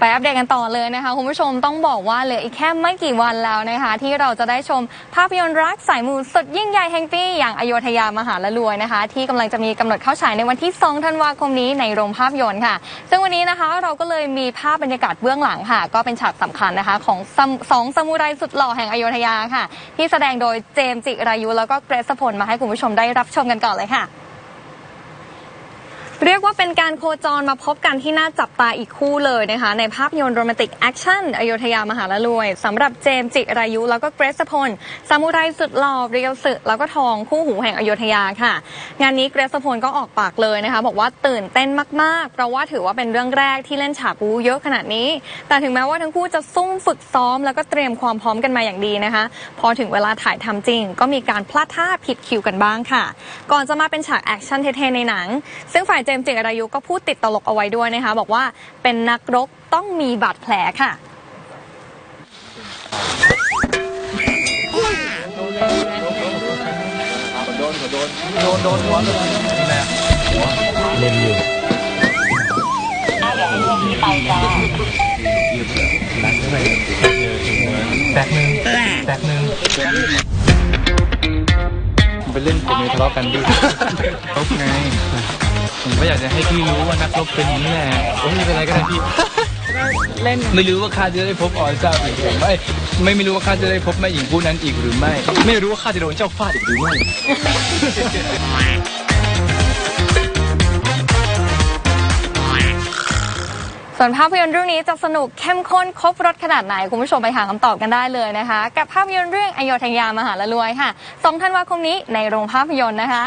ไปอัปเดตกันต่อเลยนะคะคุณผู้ชมต้องบอกว่าเหลืออีกแค่ไม่กี่วันแล้วนะคะ ที่เราจะได้ชมภาพยนตร์รักสายมูสุดยิ่งใหญ่แห่งปีอย่างอโยธยามหาละรวยนะคะ ที่กำลังจะมีกำหนดเข้าฉายในวันที่ 2 ธันวาคมนี้ในโรงภาพยนตร์ค่ะ ซึ่งวันนี้นะคะเราก็เลยมีภาพบรรยากาศเบื้องหลังค่ะ ก็เป็นฉากสำคัญนะคะของสองซามูไรสุดหล่อแห่งอโยธยาค่ะ ที่แสดงโดยเจมส์จิรายุแล้วก็เกรซพลมาให้คุณผู้ชมได้รับชมกันก่อนเลยค่ะ เรียกว่าเป็นการโคจรมาพบกันที่น่าจับตาอีกคู่เลยนะคะ ในภาพยนตร์โรแมนติกแอคชั่นอโยธยามหาละรวยสำหรับเจมจิรายุ แล้วก็เกรซพลซามูไรสุดหล่อเรียวสึแล้วก็ทองคู่หูแห่งอโยธยาค่ะ งานนี้เกรซพลก็ออกปากเลยนะคะ บอกว่าตื่นเต้นมากๆ เพราะว่าถือว่าเป็นเรื่องแรกที่เล่นฉากบูเยอะขนาดนี้ แต่ถึงแม้ว่าทั้งคู่จะซุ่มฝึกซ้อม แล้วก็เตรียมความพร้อมกันมาอย่างดีนะคะ พอถึงเวลาถ่ายทำจริง ก็มีการพลาดท่าผิดคิวกันบ้างค่ะ ก่อนจะมาเป็นฉากแอคชั่นเท่ๆในหนัง ซึ่งฝ่ายเจมส์จิรายุก็พูดติดตลกเอาไว้ด้วยนะคะ บอกว่าเป็นนักรบต้องมีบาดแผลค่ะเล่นอยู่แตกหนึ่งแตกหนึ่งไปเล่นผมเลยทะเลาะกันดิลบไง ผมก็อยากจะให้พี่รู้ว่านักรบเป็นอย่างนี้แหละโอ้ยไม่เป็นไรก็ได้พี่ เล่นไม่รู้ว่าข้าจะได้พบออเจ้าอีกหรือไม่ไม่ไม่รู้ว่าข้าจะได้พบแม่หญิงผู้นั้นอีกหรือไม่ ไม่รู้ว่าข้าจะโดนเจ้าฟาดอีกหรือไม่ ส่วนภาพยนตร์เรื่องนี้จะสนุกเข้มข้นครบรถขนาดไหน คุณผู้ชมไปหาคำตอบกันได้เลยนะคะ กับภาพยนตร์เรื่องอโยธยามหาละรวยค่ะ 2 ธันวาคมนี้ในโรงภาพยนตร์นะคะ